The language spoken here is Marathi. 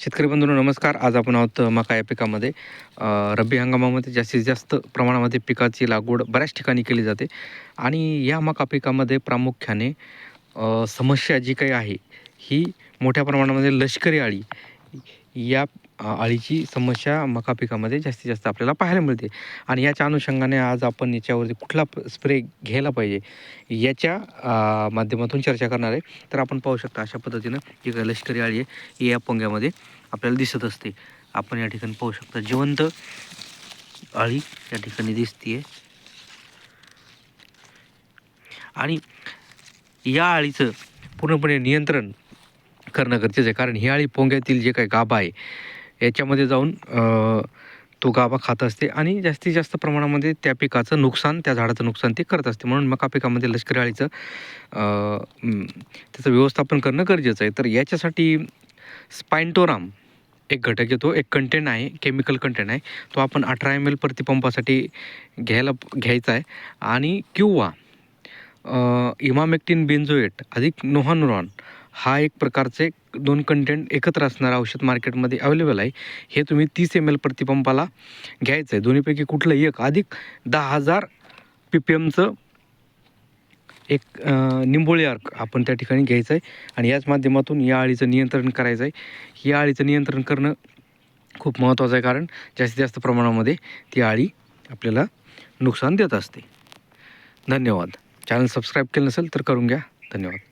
शेतकरी बंधूंनो नमस्कार. आज आपण आहोत मका या पिकामध्ये. रब्बी हंगामामध्ये जास्तीत जास्त प्रमाणामध्ये पिकाची लागवड बऱ्याच ठिकाणी केली जाते. आणि या मका पिकामध्ये प्रामुख्याने समस्या जी काही आहे ही मोठ्या प्रमाणामध्ये लष्करी आळी या अळीची समस्या मका पिकामध्ये जास्तीत जास्त आपल्याला पाहायला मिळते. आणि याच्या अनुषंगाने आज आपण याच्यावरती कुठला स्प्रे घ्यायला पाहिजे याच्या माध्यमातून चर्चा करणार आहे. तर आपण पाहू शकता अशा पद्धतीनं जी काही लष्करी अळी आहे. ही या पोंग्यामध्ये आपल्याला दिसत असते. आपण या ठिकाणी पाहू शकता जिवंत अळी या ठिकाणी दिसते आणि या अळीचं पूर्णपणे नियंत्रण करणं गरजेचं आहे. कारण हिवाळी पोंग्यातील जे काही गाभा आहे याच्यामध्ये जाऊन तो गाभा खात असते आणि जास्तीत जास्त प्रमाणामध्ये त्या पिकाचं नुकसान त्या झाडाचं नुकसान ते करत असते. म्हणून मका पिकामध्ये लष्करी आळीचं त्याचं व्यवस्थापन करणं गरजेचं आहे. तर याच्यासाठी स्पायंटोराम एक घटक येतो एक कंटेंट आहे केमिकल कंटेंट आहे. तो आपण अठरा एम एल प्रतिपंपासाठी घ्यायला घ्यायचा आहे. आणि किंवा इमामेक्टिन बेन्झोएट अधिक नोहानुरॉन हा एक प्रकारचे दोन कंटेंट एकत्र असणारं औषध मार्केटमध्ये अवेलेबल आहे. हे तुम्ही तीस एम एल प्रतिपंपाला घ्यायचं आहे. दोन्हीपैकी कुठलंही एक. अधिक दहा हजार पी पी एमचं एक निंबोळी अर्क आपण त्या ठिकाणी घ्यायचं आहे. आणि याच माध्यमातून या आळीचं नियंत्रण करायचं आहे. या आळीचं नियंत्रण करणं खूप महत्त्वाचं आहे. कारण जास्तीत जास्त प्रमाणामध्ये ती आळी आपल्याला नुकसान देत असते. धन्यवाद. चॅनल सबस्क्राईब केलं नसेल तर करून घ्या. धन्यवाद.